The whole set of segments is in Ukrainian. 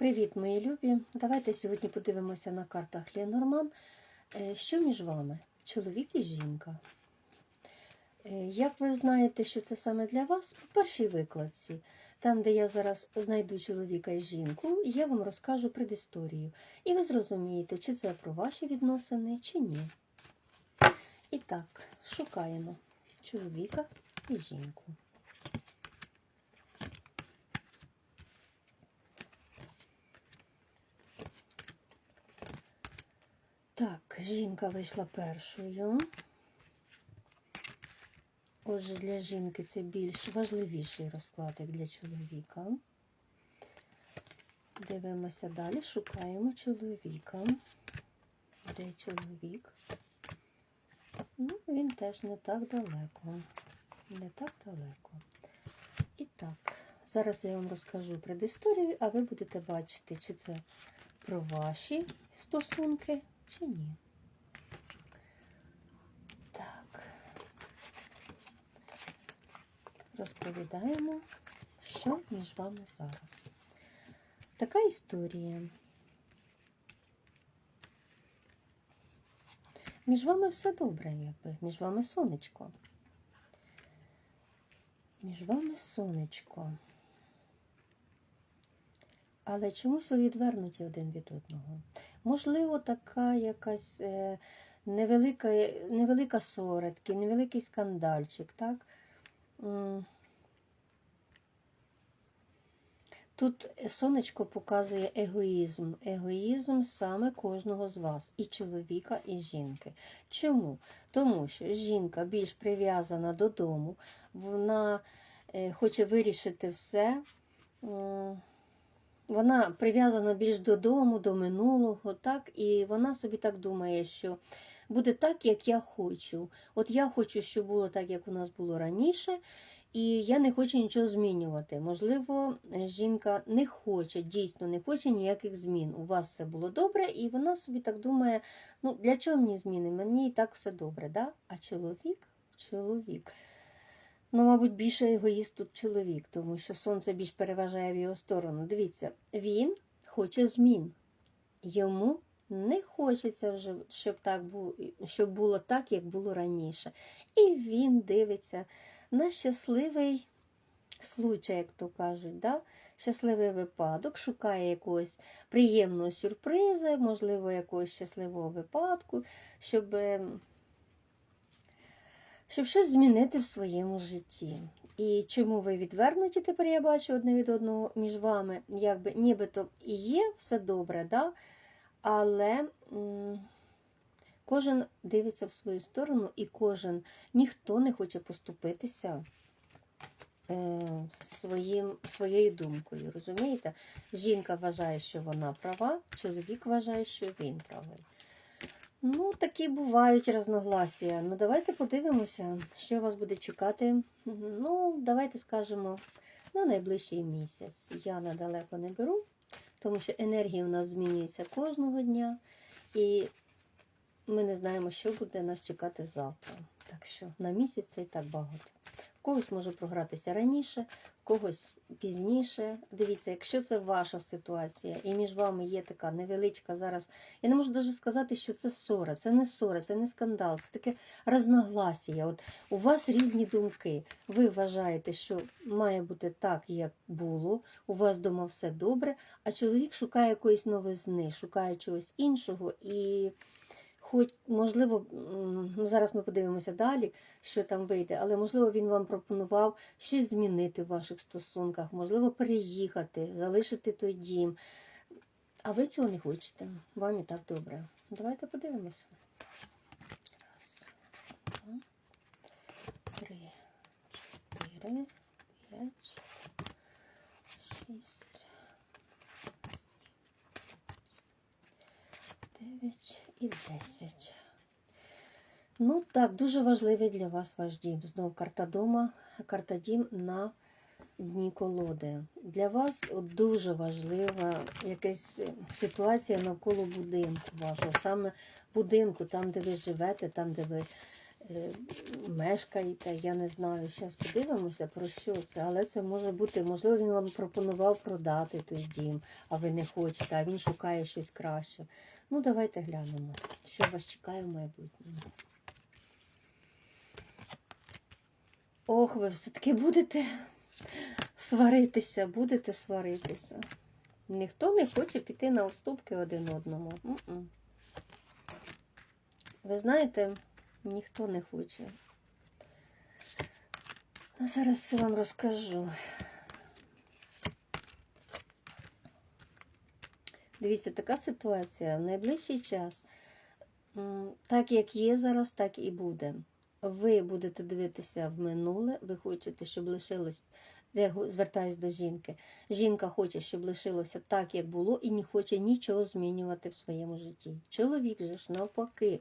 Привіт, мої любі! Давайте сьогодні подивимося на картах Ленорман. Е, Що між вами? Чоловік і жінка. Е, Як ви знаєте, що це саме для вас? По першій викладці, там, де я зараз знайду чоловіка і жінку, я вам розкажу предісторію. І ви зрозумієте, чи це про ваші відносини, чи ні. І так, шукаємо чоловіка і жінку. Так, жінка вийшла першою. Отже, для жінки це більш важливіший розклад, як для чоловіка. Дивимося далі, шукаємо чоловіка. Де чоловік? Ну, він теж не так далеко. Не так далеко. І так, зараз я вам розкажу предісторію, а ви будете бачити, чи це про ваші стосунки, чи ні. Так. Розповідаємо, що між вами зараз. Така історія. Між вами все добре, якби. Між вами сонечко. Між вами сонечко. Але чомусь ви відвернуті один від одного. Можливо, така якась е, невелика, невелика ссора, невеликий скандальчик, так? Тут сонечко показує егоїзм. Егоїзм саме кожного з вас, і чоловіка, і жінки. Чому? Тому що жінка більш прив'язана додому, вона е, хоче вирішити все. Вона прив'язана більш додому, до минулого, так, і вона собі так думає, що буде так, як я хочу. От я хочу, щоб було так, як у нас було раніше, і я не хочу нічого змінювати. Можливо, жінка не хоче, дійсно не хоче ніяких змін. У вас все було добре, і вона собі так думає: ну для чого мені зміни? Мені і так все добре. Да? А чоловік? Чоловік. Ну, мабуть, більше егоїст тут чоловік, тому що сонце більш переважає в його сторону. Дивіться, він хоче змін. Йому не хочеться вже, щоб так було, щоб було так, як було раніше. І він дивиться на щасливий случай, як то кажуть, да? щасливий випадок, шукає якогось приємного сюрпризу, можливо, якогось щасливого випадку, щоб, ем, щоб щось змінити в своєму житті. І чому ви відвернуті, тепер я бачу одне від одного між вами, якби нібито і є все добре, да? але м, кожен дивиться в свою сторону, і кожен ніхто не хоче поступитися е, своїм, своєю думкою. Розумієте? Жінка вважає, що вона права, чоловік вважає, що він правий. Ну, такі бувають розногласія. Ну, давайте подивимося, що вас буде чекати. Ну, давайте скажемо на найближчий місяць. Я надалеко не беру, тому що енергія у нас змінюється кожного дня, і ми не знаємо, що буде нас чекати завтра. Так що на місяць це і так багато. Когось може програтися раніше, когось пізніше. Дивіться, якщо це ваша ситуація, і між вами є така невеличка зараз. Я не можу навіть сказати, що це ссора, це не ссора, це не скандал, це таке розногласія. От у вас різні думки. Ви вважаєте, що має бути так, як було. У вас вдома все добре, а чоловік шукає якоїсь новизни, шукає чогось іншого і. Хоч, можливо, ну зараз ми подивимося далі, що там вийде, але можливо він вам пропонував щось змінити в ваших стосунках, можливо, переїхати, залишити той дім. А ви цього не хочете. Вам і так добре. Давайте подивимося. Раз, два, три, чотири, і десять. Ну так, дуже важливий для вас ваш дім. Знову карта дома, карта дім на дні колоди. Для вас дуже важлива якась е, ситуація навколо будинку вашого, саме будинку, там, де ви живете, там, де ви мешкаєте, я не знаю. Зараз подивимося про що це, але це може бути, можливо, він вам пропонував продати той дім, а ви не хочете, а він шукає щось краще. Ну, давайте глянемо, що вас чекає в майбутньому. Ох, ви все-таки будете сваритися, будете сваритися. Ніхто не хоче піти на уступки один одному. Ви знаєте, ніхто не хоче. А зараз все вам розкажу. Дивіться, така ситуація в найближчий час. Так як є зараз, так і буде. Ви будете дивитися в минуле, ви хочете, щоб лишилось. Я звертаюсь до жінки. Жінка хоче, щоб лишилося так, як було, і не хоче нічого змінювати в своєму житті. Чоловік же ж навпаки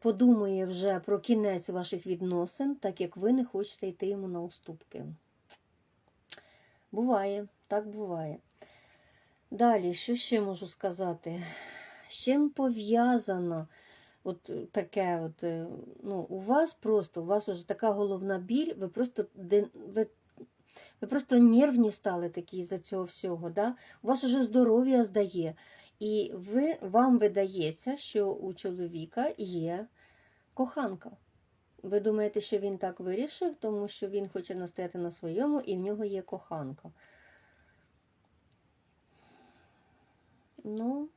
подумає вже про кінець ваших відносин, так як ви не хочете йти йому на уступки. Буває, так буває. Далі, що ще можу сказати? З чим пов'язано от е, таке, от, е, ну, у вас просто, у вас вже така головна біль, ви просто ви, ви просто нервні стали такі за цього всього. Да? У вас вже здоров'я здає. І ви, вам видається, що у чоловіка є коханка. Ви думаєте, що він так вирішив, тому що він хоче настояти на своєму, і в нього є коханка. Ну,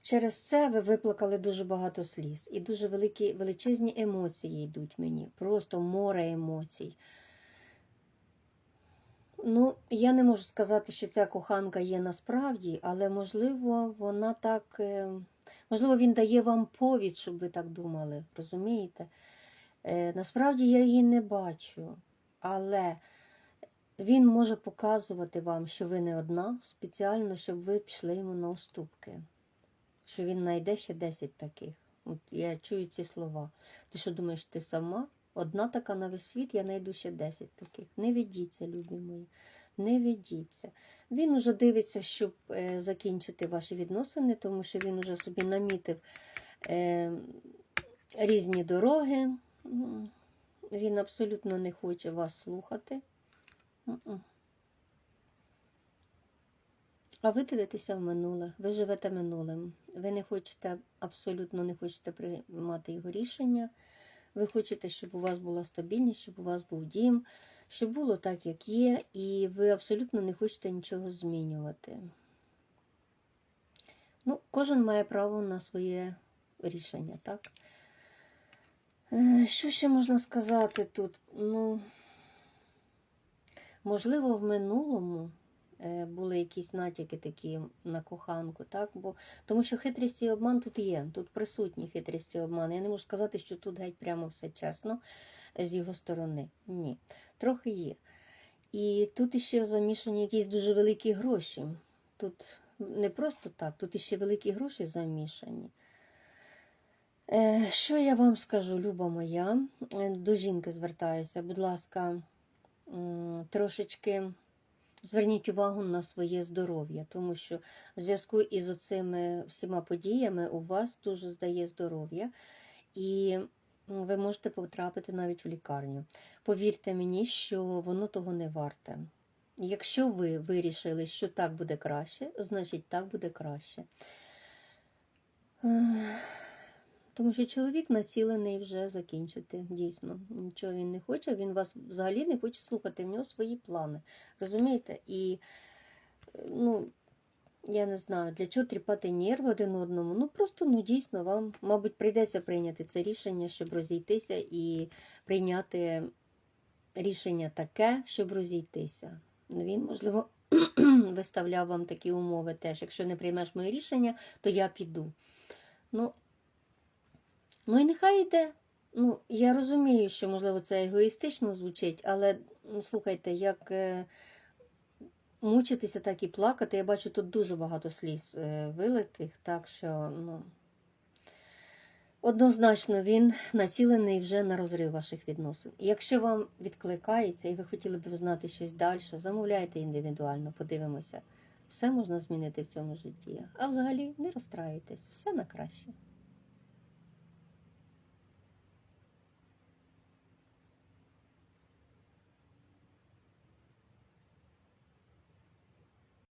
через це ви виплакали дуже багато сліз. І дуже великі, величезні емоції йдуть мені. Просто море емоцій. Ну, я не можу сказати, що ця коханка є насправді, але можливо, вона так. е, Можливо, він дає вам повід, щоб ви так думали, розумієте? Е, Насправді я її не бачу, але він може показувати вам, що ви не одна, спеціально, щоб ви пішли йому на уступки. Що він знайде ще 10 таких. От я чую ці слова. Ти що думаєш, ти сама? Одна така на весь світ, я знайду ще 10 таких. Не ведіться, любі мої. Не ведіться. Він уже дивиться, щоб е, закінчити ваші відносини, тому що він уже собі намітив е, різні дороги. Він абсолютно не хоче вас слухати. А ви дивитеся в минуле, ви живете минулим. Ви не хочете, абсолютно не хочете приймати його рішення. Ви хочете, щоб у вас була стабільність, щоб у вас був дім, щоб було так, як є, і ви абсолютно не хочете нічого змінювати. Ну, кожен має право на своє рішення, так? Е, Що ще можна сказати тут? Ну, можливо, в минулому були якісь натяки такі на коханку, так? Бо, тому що хитрість і обман тут є, тут присутні хитрість і обман. Я не можу сказати, що тут геть прямо все чесно е, з його сторони. Ні, трохи є. І тут іще замішані якісь дуже великі гроші. Тут не просто так, тут іще великі гроші замішані. Е, Що я вам скажу, люба моя? Е, До жінки звертаюся, будь ласка, трошечки зверніть увагу на своє здоров'я, тому що в зв'язку із оцими всіма подіями у вас дуже здає здоров'я, і ви можете потрапити навіть в лікарню. Повірте мені, що воно того не варте. Якщо ви вирішили, що так буде краще, значить так буде краще. Тому що чоловік націлений вже закінчити, дійсно. Нічого він не хоче, він вас взагалі не хоче слухати, в нього свої плани. Розумієте? І, ну, я не знаю, для чого тріпати нерви один одному. Ну, просто, ну, дійсно, вам, мабуть, прийдеться прийняти це рішення, щоб розійтися і прийняти рішення таке, щоб розійтися. Він, можливо, виставляв вам такі умови теж. Якщо не приймеш моє рішення, то я піду. Ну, ну і нехай йде. Ну, я розумію, що, можливо, це егоїстично звучить, але ну, слухайте, як е, мучитися, так і плакати. Я бачу тут дуже багато сліз е, вилитих, так що, ну. Однозначно, він націлений вже на розрив ваших відносин. Якщо вам відкликається і ви хотіли б знати щось далі, замовляйте індивідуально, подивимося. Все можна змінити в цьому житті. А взагалі не розстраюйтесь, все на краще.